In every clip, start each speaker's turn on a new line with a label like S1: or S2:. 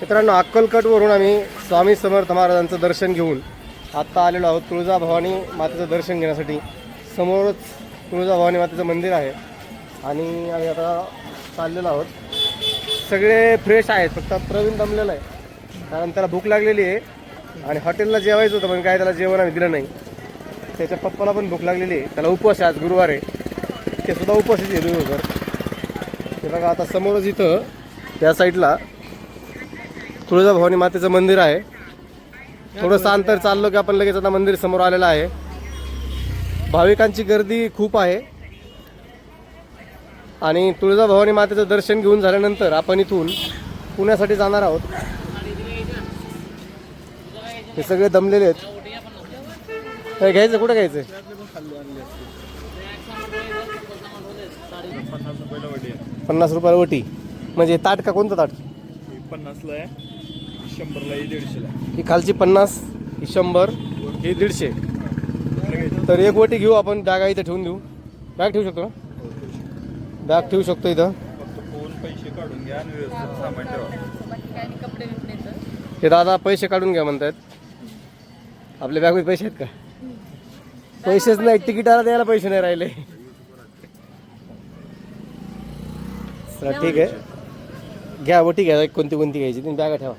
S1: मित्रांनो अक्कलकटवरून आम्ही स्वामी समर्थ महाराजांचं दर्शन घेऊन आत्ता आलेलो आहोत तुळजाभवानी मातेचं दर्शन घेण्यासाठी. समोरच तुळजाभवानी मातेचं मंदिर आहे आणि आम्ही आता चाललेलो आहोत. सगळे फ्रेश आहेत फक्त प्रवीण दमलेला आहे. कारण त्याला भूक लागलेली आहे आणि हॉटेलला जेवायचं होतं पण काय त्याला जेवण आम्ही दिलं नाही. त्याच्या पप्पाला पण भूक लागलेली आहे. त्याला उपवास आहे आज गुरुवार आहे. ते सुद्धा उपवास आहे दिवसभर. ते बघा आता समोरच इथं त्या साईडला तुळजाभवानी मातेचं मंदिर आहे. थोडंसं अंतर चाललो की आपण लगेच आता मंदिर समोर आलेलं आहे. भाविकांची गर्दी खूप आहे. आणि तुळजाभवानी मातेचं दर्शन घेऊन झाल्यानंतर आपण इथून पुण्यासाठी जाणार आहोत. हे सगळे दमलेले आहेत. काय घ्यायचं कुठं घ्यायचं? पन्नास रुपयाला वटी म्हणजे ताट का कोणतं ताट?
S2: पन्नासला आहे. शंभरला दीडशेला.
S1: ही खालची पन्नास ही शंभर ही दीडशे. तर एक वटी घेऊ आपण बॅग इथं ठेवून देऊ. बॅग ठेवू शकतो ना? बॅग ठेवू शकतो इथं.
S2: फक्त फोन पैसे काढून घ्या आणि व्यवस्थित सामान ठेवा.
S1: हे दादा पैसे काढून घ्या म्हणतात आपल्या बॅगमध्ये पैसे आहेत का? पैसेच नाही तिकिटाला द्यायला पैसे नाही राहिले. ठीक आहे. घ्या वटी घ्या एक कोणती कोणती घ्यायची तुम्ही बॅगा ठेवा.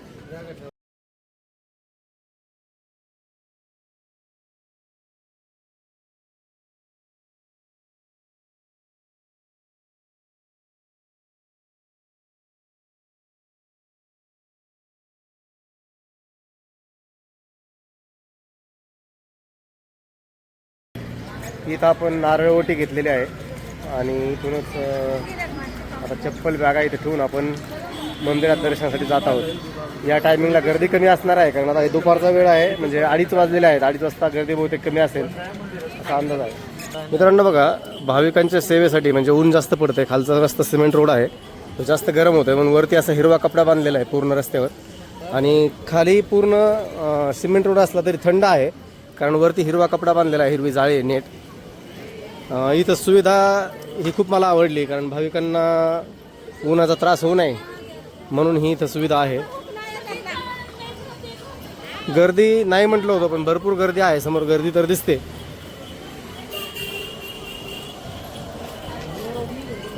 S1: इथं आपण नारळ ओटी घेतलेली आहे. आणि इथूनच आता चप्पल बॅगा इथे ठेवून आपण मंदिरात दर्शनासाठी जात आहोत. या टायमिंगला गर्दी कमी असणार आहे कारण आता हे दुपारचा वेळ आहे म्हणजे अडीच वाजलेले आहेत अडीच वाजता गर्दी बहुतेक कमी असेल असा अंदाज आहे. मित्रांनो बघा भाविकांच्या सेवेसाठी म्हणजे ऊन जास्त पडते खालचा रस्ता सिमेंट रोड आहे तो जास्त गरम होतो म्हणून वरती असा हिरवा कपडा बांधलेला आहे पूर्ण रस्त्यावर. आणि खाली पूर्ण सिमेंट रोड असला तरी थंड आहे कारण वरती हिरवा कपडा बांधलेला आहे हिरवी जाळी नेट. इथं सुविधा ही खूप मला आवडली कारण भाविकांना उन्हाचा त्रास होऊ नये म्हणून ही इथं सुविधा आहे. गर्दी नाही म्हटलं होतं पण भरपूर गर्दी आहे. समोर गर्दी तर दिसते.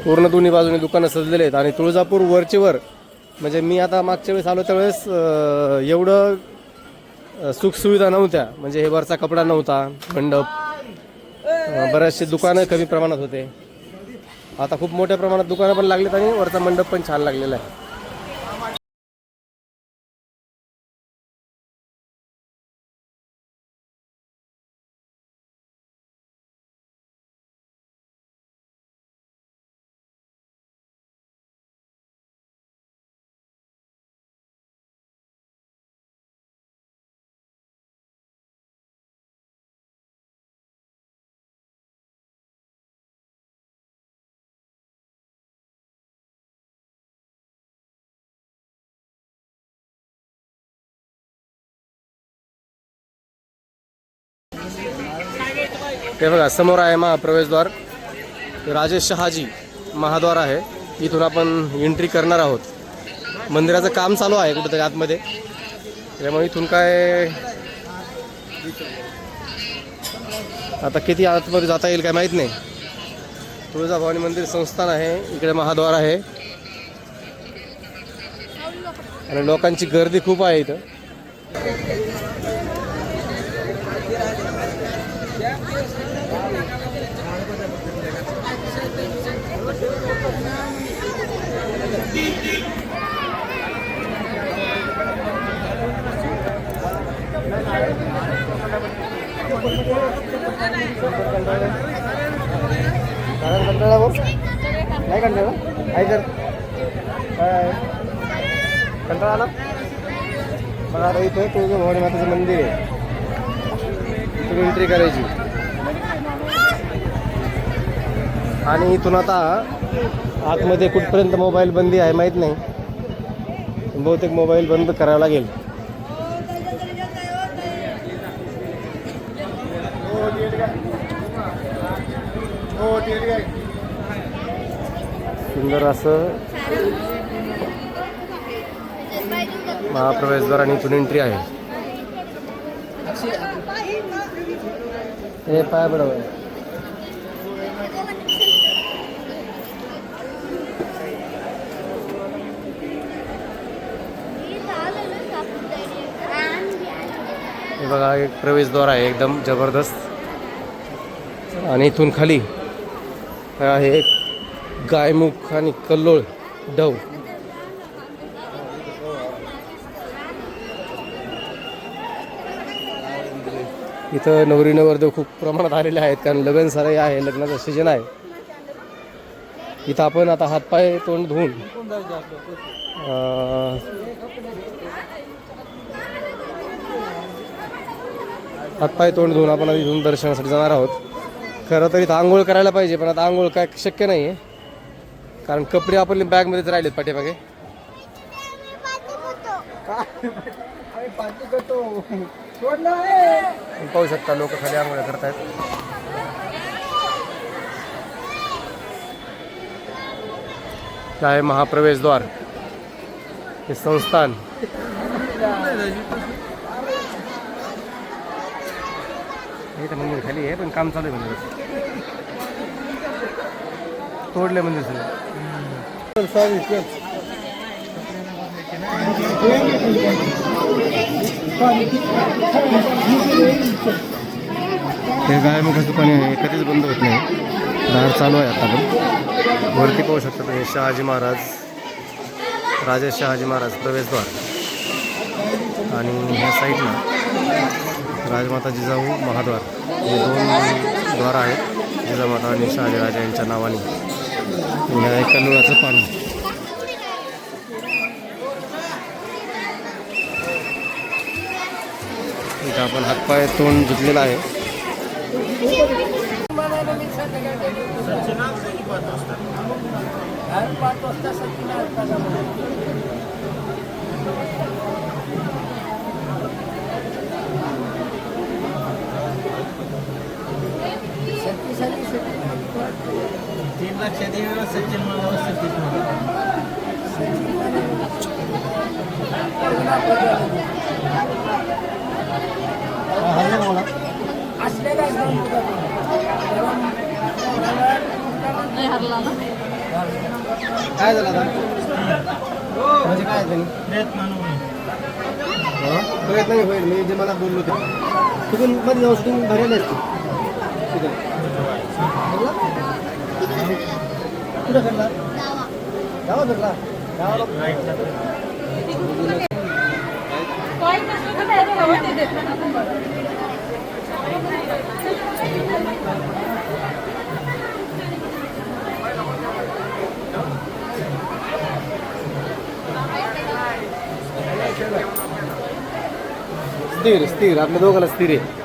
S1: पूर्ण दोन्ही बाजूने दुकानं सजलेले आहेत. आणि तुळजापूर वरचे वर म्हणजे मी आता मागच्या वेळेस आलो त्यावेळेस एवढं सुखसुविधा नव्हत्या. म्हणजे हे वरचा कपडा नव्हता मंडप बऱ्याचशे दुकानं कमी प्रमाणात होते. आता खूप मोठ्या प्रमाणात दुकानं पण लागलीत आणि वरचा मंडप पण छान लागलेला आहे. हे बघा समोर आहे महाप्रवेशद्वार. राजेश शहाजी महाद्वार आहे. इथून आपण एंट्री करणार आहोत. मंदिराचं काम चालू आहे कुठेतरी आतमध्ये. त्यामुळे इथून काय आता किती आतमध्ये जाता येईल काय माहीत नाही. तुळजाभवानी मंदिर संस्थान आहे. इकडे महाद्वार आहे. आणि लोकांची गर्दी खूप आहे इथं. कारण कंटाळा भाऊ नाही कंटाळा? काय? कर कंटाळा आला? बघा आता इथं तुळजा भवानी माताचं मंदिर आहे. इथून एंट्री करायची. आणि इथून आता आतमध्ये कुठपर्यंत मोबाईल बंदी आहे माहीत नाही. बहुतेक मोबाईल बंद करावा लागेल. सुंदर असं महाप्रवेशद्वार आणि इथून एंट्री आहे. हे पाय बरोबर बघा एक प्रवेशद्वार आहे एकदम जबरदस्त. आणि इथून खाली आहे गायमुख आणि कल्लोळ डव. इथं नवरी नवरदेव खूप प्रमाणात आलेले आहेत कारण लग्न सारे आहे लग्नाचा सीजन आहे. इथं आपण आता हातपाय तोंड धुवून हातपाय तोंड धुवून आपण इथून दर्शनासाठी जाणार आहोत. खरं तर इथं आंघोळ करायला पाहिजे पण आता आंघोळ काय शक्य नाही आहे कारण कपडे आपण बॅगमध्येच राहिलेत पाठीमागे. पाहू शकता लोक खाली आंघोळ करतायत. काय आहे? महाप्रवेशद्वार. हे संस्थान. हे तर मंदिर खाली आहे पण काम चालू आहे मंदिर तोडलं मंदिर सगळं. हे गायमुखाचं पाणी आहे कधीच बंद होत नाही. दार चालू आहे आता पण. वरती पाहू शकतो तुम्ही शहाजी महाराज राजे शहाजी महाराज प्रवेशद्वार. आणि ह्या साईडला राजमाता जिजाऊ महाद्वार. हे दोन द्वार आहेत. जिजामाता आणि शहाजी राजा यांच्या नावाने. आणि कल्लोळाचं पाणी इथं आपण हातपाय तोंड धुतलेला आहे.
S3: तीन लक्षात येईल. सचिन मला सचिन
S1: काय झालं आता? म्हणजे काय झालं?
S3: प्रयत्न
S1: प्रयत्न नाही होईल. मी जे मला बोललो ते. तिथून मध्ये जाऊ शूटिंग भरेल असते कुठं भरला गावात भरला गावाला स्थिर स्थिर आपल्या दोघांना स्थिर आहे